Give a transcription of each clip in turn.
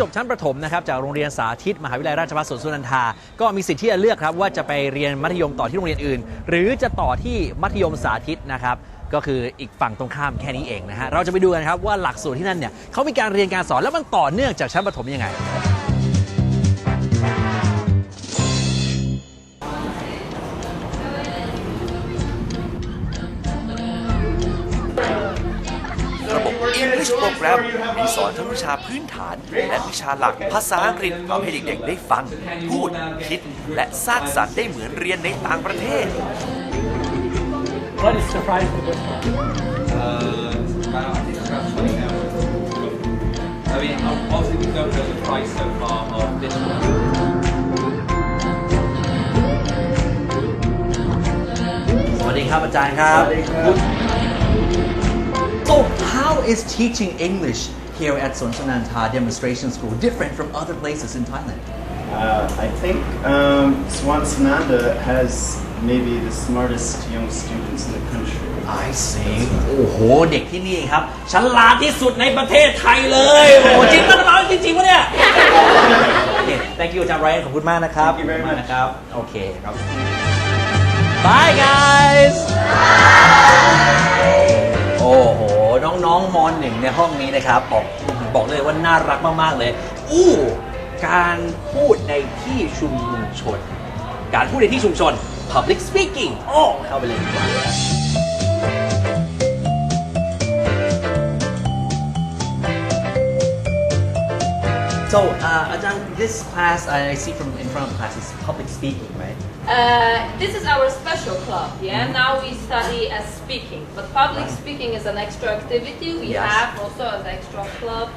จบชั้นประถมนะครับจากโรงเรียนสาธิตมหาวิทยาลัยราชภัฏสวนสุนันทา ก็มีสิทธิ์ที่จะเลือกครับว่าจะไปเรียนมัธยมต่อที่โรงเรียนอื่น หรือจะต่อที่มัธยมสาธิตนะครับก็คืออีกฝั่งตรงข้ามแค่นี้เองนะฮะเราจะไปดูกันครับว่าหลักสูตรที่นั่นเนี่ยเขามีการเรียนการสอนแล้วมันต่อเนื่องจากชั้นประถมยังไง English โปรแกรมมีสอนทั้งวิชาพื้นฐาน และวิชาหลักภาษาอังกฤษเอาให้เด็กๆ ได้ฟัง พูด คิด และสร้างสรรค์ได้เหมือนเรียนในต่างประเทศ What is surprised with this one? Uh, it's about, I think it's about 20 hours. I mean, obviously we don't know the price so far of this one. สวัสดีครับอาจารย์ครับ So how is teaching English here at Sonsananta Demonstration School different from other places in Thailand? Uh, I think um, Swan Sananda has maybe the smartest young students in the country. I see โอ้โห เด็กที่นี่ครับ ฉลาดที่สุดในประเทศไทยเลย โอ้โหจริงปะเราจริงๆวะเนี่ย โอเค thank you อาจารย์ไรอันขอบคุณมากนะครับ Thank you very ขอบคุณมาก much นะครับ โอเคครับ bye guys ห้องนี้นะครับบอกบอกเลยว่าน่ารักมาก ๆ เลย อู้การพูดในที่ชุมชน การพูดในที่ชุมชน public speaking โอ้เข้าไปเลยดีกว่า So, uh, Ajahn, this class I see from in front of class is public speaking, right? Uh, this is our special club, yeah. Now we study as speaking, but public speaking is an extra activity we Yes. have also as extra club.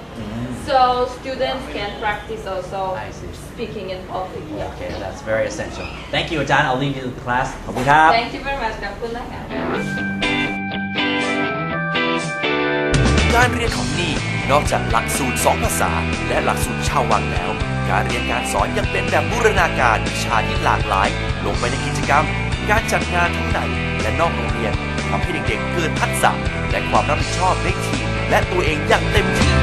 So students can practice also I see. speaking in public. Yeah. Okay, that's very essential. Thank you, Ajahn. I'll leave you to the class. ขอบคุณครับ Thank you very much. ขอบคุณนะคะ การเรียนของนี่นอกจากหลักสูตร 2 ภาษา และหลักสูตรชาววังแล้ว การเรียนการสอนยังเป็นแบบบูรณาการวิชาที่หลากหลาย ลงไปในกิจกรรม การจัดงานทั้งในและนอกโรงเรียนทำให้เด็กๆเกิดทักษะและความรับผิดชอบในทีมและตัวเองอย่างเต็มที่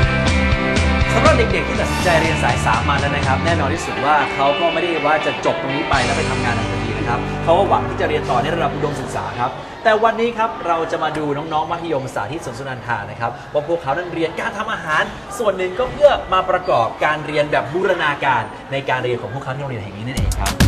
สำหรับเด็กๆที่ตัดสินใจเรียนสายสามัญแล้วนะครับ แน่นอนที่สุดว่าเขาก็ไม่ได้ว่าจะจบตรงนี้ไปแล้วไปทำงานทันที ครับเขาก็หวังที่จะเรียนต่อในระดับอุดมศึกษาครับ แต่วันนี้ครับเราจะมาดูน้องๆมัธยมสาธิตสนสุนันทานะครับว่าพวกเขานั้นเรียนการทำอาหาร ส่วนหนึ่งก็เพื่อมาประกอบการเรียนแบบบูรณาการในการเรียนของพวกเขาที่โรงเรียนแห่งนี้นั่นเองครับ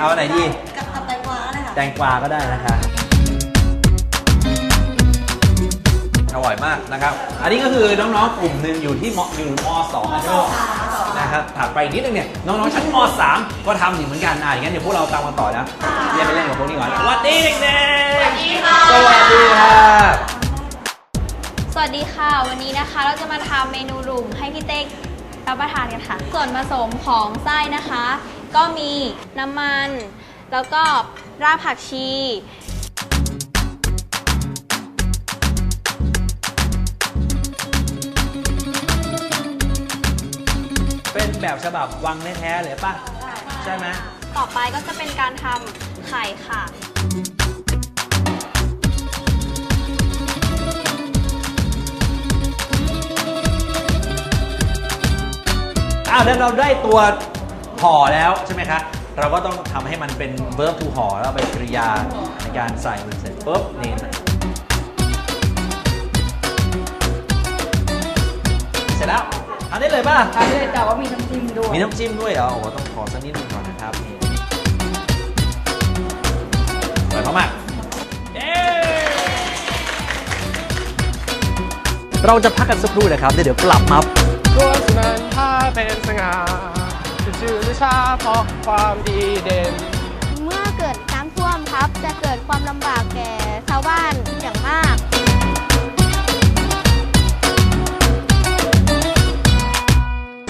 เอาอันไหนดี กับกับแตงกวาเลยค่ะแตงกวาก็ได้นะคะ อร่อยมากนะครับ อันนี้ก็คือน้องๆกลุ่มหนึ่งอยู่ที่มอยู่มสองใช่ไหมนะครับถัดไปอีกนิดนึงเนี่ยน้องๆชั้นมสามก็ทำอยู่เหมือนกันอะอย่างนั้นเดี๋ยวพวกเราตามกันต่อนะเรียนไปเล่นกับพวกนี้ก่อนสวัสดีเด็กๆสวัสดีค่ะสวัสดีค่ะสวัสดีค่ะ วันนี้นะคะเราจะมาทำเมนูหลุมให้พี่เต้รับประทานกันค่ะ ส่วนผสมของไส้นะคะ ก็มีน้ำมัน แล้วก็รากผักชี เป็นแบบฉบับวังแท้ๆเลยป่ะ ใช่ไหมต่อไปก็จะเป็นการทำไข่ค่ะ อ้าวแล้วเราได้ตัว ห่อแล้วใช่ไหมคะ เราก็ต้องทำให้มันเป็น verb to ห่อแล้วไปนกริยาในการใส่มันเสร็จปุ๊บนี่เสร็จแล้วทานได้เลยป่ะ ทานเลยแต่ว่ามีน้ำจิ้มด้วยมีน้ำจิ้มด้วยเหรอโอ้โหต้องขอสักนิดหนึงก่อนนะครับนี่อร่อยมากๆเย้เราจะพักกันสักครู่นะครับแล้วเดี๋ยวกลับมา ตัวสุนันทาเป็นสง่าจะ ชื่อชาเพราะความดีเด่น